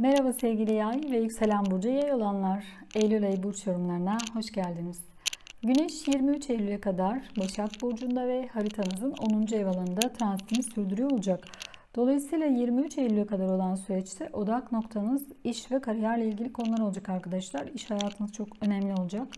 Merhaba sevgili yay ve yükselen burcu yay olanlar. Eylül ayı burç yorumlarına hoş geldiniz. Güneş 23 Eylül'e kadar Başak Burcu'nda ve haritanızın 10. ev alanında transitini sürdürüyor olacak. Dolayısıyla 23 Eylül'e kadar olan süreçte odak noktanız iş ve kariyerle ilgili konular olacak arkadaşlar. İş hayatınız çok önemli olacak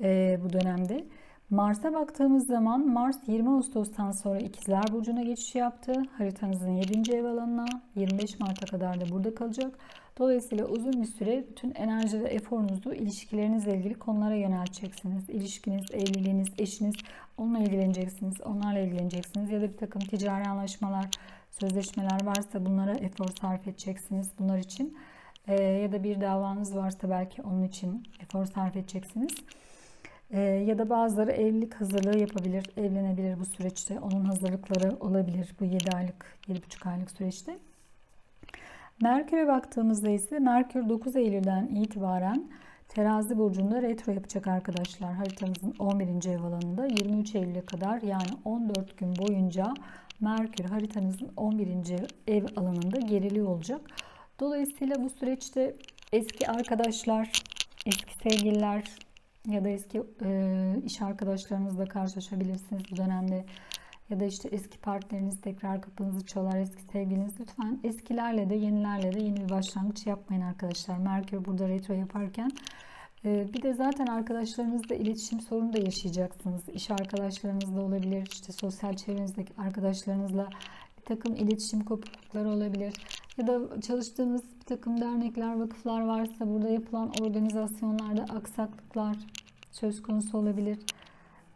e, bu dönemde. Mars'a baktığımız zaman Mars 20 Ağustos'tan sonra İkizler Burcu'na geçiş yaptı. Haritanızın 7. ev alanına 25 Mart'a kadar da burada kalacak. Dolayısıyla uzun bir süre bütün enerji ve eforunuzu ilişkilerinizle ilgili konulara yönelteceksiniz. İlişkiniz, evliliğiniz, eşiniz onunla ilgileneceksiniz, onlarla ilgileneceksiniz. Ya da bir takım ticari anlaşmalar, sözleşmeler varsa bunlara efor sarf edeceksiniz bunlar için. Ee, ya da bir davanız varsa belki onun için efor sarf edeceksiniz. Ee, ya da bazıları evlilik hazırlığı yapabilir, evlenebilir bu süreçte. Onun hazırlıkları olabilir bu 7 aylık, 7,5 aylık süreçte. Merkür'e baktığımızda ise Merkür 9 Eylül'den itibaren Terazi burcunda retro yapacak arkadaşlar. Haritanızın 11. ev alanında 23 Eylül'e kadar yani 14 gün boyunca Merkür haritanızın 11. ev alanında geriliyor olacak. Dolayısıyla bu süreçte eski arkadaşlar, eski sevgililer ya da eski e, iş arkadaşlarınızla karşılaşabilirsiniz bu dönemde ya da işte eski partneriniz tekrar kapınızı çalar eski sevgiliniz lütfen eskilerle de yenilerle de yeni bir başlangıç yapmayın arkadaşlar. Merkür burada retro yaparken e, bir de zaten arkadaşlarınızla iletişim sorunu da yaşayacaksınız. İş arkadaşlarınızla olabilir, işte sosyal çevrenizdeki arkadaşlarınızla bir takım iletişim kopuklukları olabilir. Ya da çalıştığınız bir takım dernekler, vakıflar varsa burada yapılan organizasyonlarda aksaklıklar söz konusu olabilir.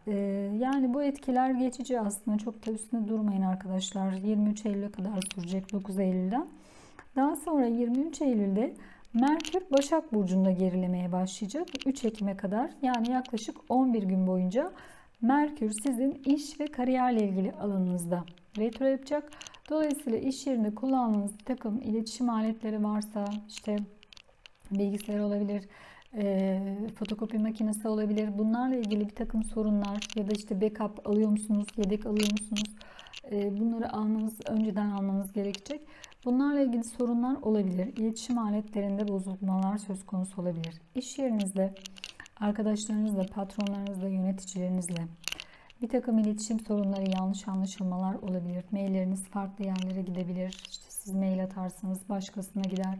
Ee, yani bu etkiler geçici aslında. Çok da üstüne durmayın arkadaşlar. 23 Eylül'e kadar sürecek 9 Eylül'den. Daha sonra 23 Eylül'de Merkür Başak Burcu'nda gerilemeye başlayacak. 3 Ekim'e kadar yani yaklaşık 11 gün boyunca Merkür sizin iş ve kariyerle ilgili alanınızda retro yapacak. Dolayısıyla iş yerinde kullandığınız bir takım iletişim aletleri varsa işte bilgisayar olabilir, e, fotokopi makinesi olabilir. Bunlarla ilgili bir takım sorunlar ya da işte backup alıyor musunuz, yedek alıyor musunuz? E, bunları almanız, önceden almanız gerekecek. Bunlarla ilgili sorunlar olabilir. İletişim aletlerinde bozulmalar söz konusu olabilir. İş yerinizde, arkadaşlarınızla, patronlarınızla, yöneticilerinizle bir takım iletişim sorunları, yanlış anlaşılmalar olabilir. Mailleriniz farklı yerlere gidebilir. İşte siz mail atarsınız, başkasına gider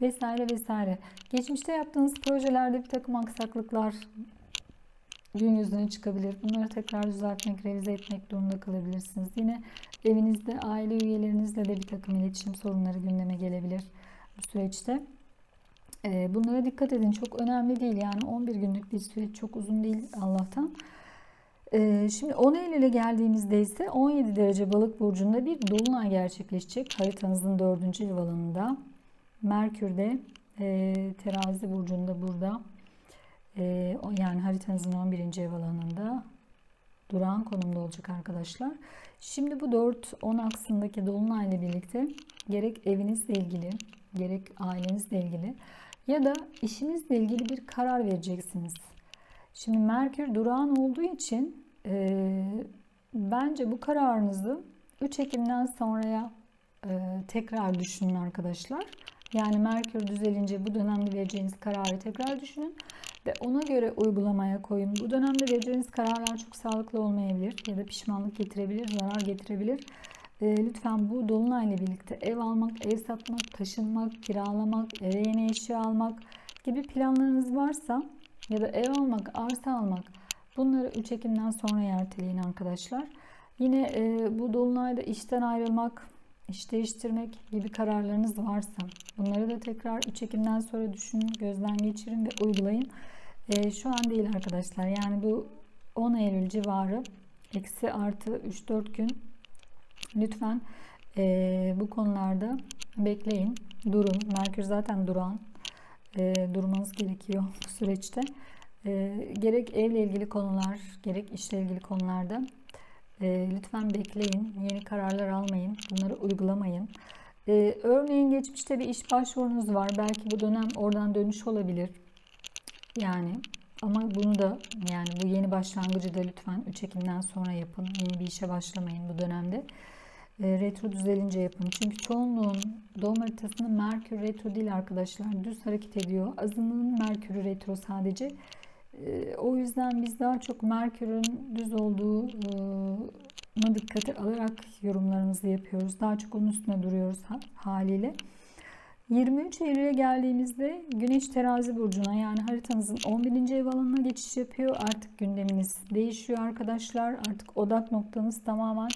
vesaire vesaire. Geçmişte yaptığınız projelerde bir takım aksaklıklar gün yüzüne çıkabilir. Bunları tekrar düzeltmek, revize etmek durumunda kalabilirsiniz. Yine evinizde aile üyelerinizle de bir takım iletişim sorunları gündeme gelebilir bu süreçte. Bunlara dikkat edin. Çok önemli değil. Yani 11 günlük bir süreç çok uzun değil Allah'tan. Ee, şimdi 10 Eylül'e geldiğimizde ise 17 derece balık burcunda bir dolunay gerçekleşecek. Haritanızın 4. ev alanında. Merkür'de e, terazi burcunda burada e, yani haritanızın 11. ev alanında duran konumda olacak arkadaşlar. Şimdi bu 4-10 aksındaki dolunayla birlikte gerek evinizle ilgili gerek ailenizle ilgili ya da işinizle ilgili bir karar vereceksiniz. Şimdi Merkür durağan olduğu için e, bence bu kararınızı 3 Ekim'den sonraya e, tekrar düşünün arkadaşlar. Yani Merkür düzelince bu dönemde vereceğiniz kararı tekrar düşünün ve ona göre uygulamaya koyun. Bu dönemde vereceğiniz kararlar çok sağlıklı olmayabilir ya da pişmanlık getirebilir, zarar getirebilir. E, lütfen bu dolunayla birlikte ev almak, ev satmak, taşınmak, kiralamak, eve yeni eşya almak gibi planlarınız varsa ya da ev almak, arsa almak bunları 3 Ekim'den sonra erteleyin arkadaşlar. Yine e, bu dolunayda işten ayrılmak, iş değiştirmek gibi kararlarınız varsa bunları da tekrar 3 Ekim'den sonra düşünün, gözden geçirin ve uygulayın. E, şu an değil arkadaşlar. Yani bu 10 Eylül civarı eksi artı 3-4 gün lütfen e, bu konularda bekleyin, durun. Merkür zaten duran. E, durmanız gerekiyor bu süreçte. E, gerek evle ilgili konular, gerek işle ilgili konularda e, lütfen bekleyin. Yeni kararlar almayın. Bunları uygulamayın. E, örneğin geçmişte bir iş başvurunuz var. Belki bu dönem oradan dönüş olabilir. Yani ama bunu da yani bu yeni başlangıcı da lütfen 3 Ekim'den sonra yapın. Yeni bir işe başlamayın bu dönemde. e, retro düzelince yapın. Çünkü çoğunluğun doğum haritasında Merkür retro değil arkadaşlar. Düz hareket ediyor. Azınlığın Merkür'ü retro sadece. E, o yüzden biz daha çok Merkür'ün düz olduğu e, dikkate alarak yorumlarımızı yapıyoruz. Daha çok onun üstüne duruyoruz ha, haliyle. 23 Eylül'e geldiğimizde Güneş Terazi burcuna yani haritanızın 11. ev alanına geçiş yapıyor. Artık gündeminiz değişiyor arkadaşlar. Artık odak noktanız tamamen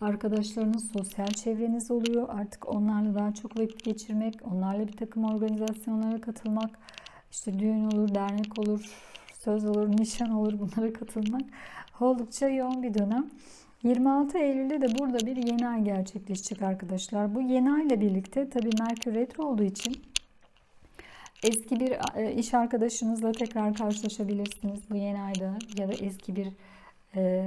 arkadaşlarınız, sosyal çevreniz oluyor. Artık onlarla daha çok vakit geçirmek, onlarla bir takım organizasyonlara katılmak, işte düğün olur, dernek olur, söz olur, nişan olur bunlara katılmak oldukça yoğun bir dönem. 26 Eylül'de de burada bir yeni ay gerçekleşecek arkadaşlar. Bu yeni ay ile birlikte tabii Merkür retro olduğu için eski bir e, iş arkadaşınızla tekrar karşılaşabilirsiniz bu yeni ayda ya da eski bir e,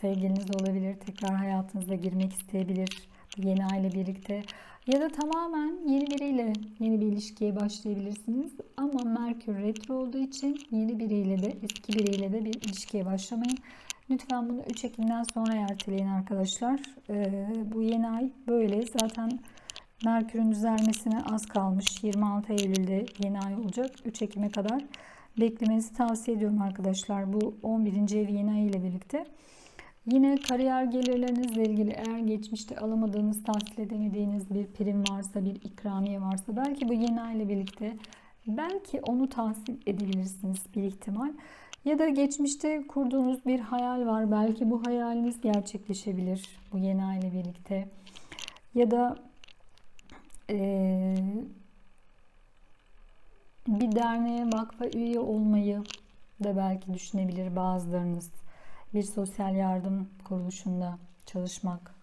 sevgiliniz olabilir. Tekrar hayatınıza girmek isteyebilir bu yeni ay ile birlikte. Ya da tamamen yeni biriyle yeni bir ilişkiye başlayabilirsiniz. Ama Merkür retro olduğu için yeni biriyle de eski biriyle de bir ilişkiye başlamayın. Lütfen bunu 3 Ekim'den sonra erteleyin arkadaşlar. Ee, bu yeni ay böyle. Zaten Merkür'ün düzelmesine az kalmış. 26 Eylül'de yeni ay olacak. 3 Ekim'e kadar beklemenizi tavsiye ediyorum arkadaşlar. Bu 11. ev yeni ay ile birlikte. Yine kariyer gelirlerinizle ilgili eğer geçmişte alamadığınız, tahsil edemediğiniz bir prim varsa, bir ikramiye varsa belki bu yeni ile birlikte belki onu tahsil edebilirsiniz bir ihtimal. Ya da geçmişte kurduğunuz bir hayal var. Belki bu hayaliniz gerçekleşebilir bu yeni ay birlikte. Ya da ee, bir derneğe, vakfa üye olmayı da belki düşünebilir bazılarınız. Bir sosyal yardım kuruluşunda çalışmak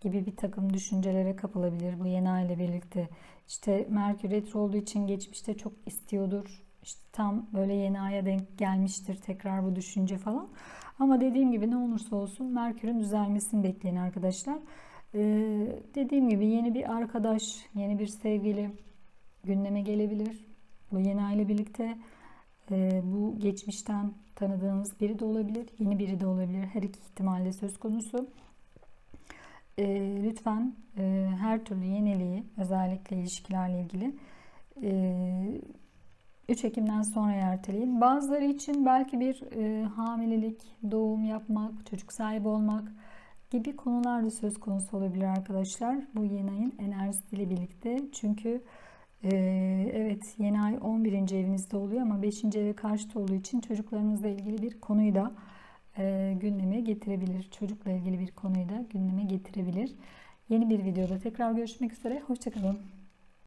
gibi bir takım düşüncelere kapılabilir bu yeni ay ile birlikte. İşte Merkür retro olduğu için geçmişte çok istiyordur işte tam böyle yeni aya denk gelmiştir tekrar bu düşünce falan. Ama dediğim gibi ne olursa olsun Merkür'ün düzelmesini bekleyin arkadaşlar. Ee, dediğim gibi yeni bir arkadaş, yeni bir sevgili gündeme gelebilir. Bu yeni aile birlikte e, bu geçmişten tanıdığınız biri de olabilir, yeni biri de olabilir. Her iki ihtimalle söz konusu. E, lütfen e, her türlü yeniliği, özellikle ilişkilerle ilgili e, 3 Ekim'den sonra erteleyin. Bazıları için belki bir e, hamilelik, doğum yapmak, çocuk sahibi olmak gibi konular da söz konusu olabilir arkadaşlar. Bu yeni ayın enerjisiyle birlikte. Çünkü e, evet yeni ay 11. evinizde oluyor ama 5. eve karşıt olduğu için çocuklarınızla ilgili bir konuyu da e, gündeme getirebilir. Çocukla ilgili bir konuyu da gündeme getirebilir. Yeni bir videoda tekrar görüşmek üzere. Hoşçakalın.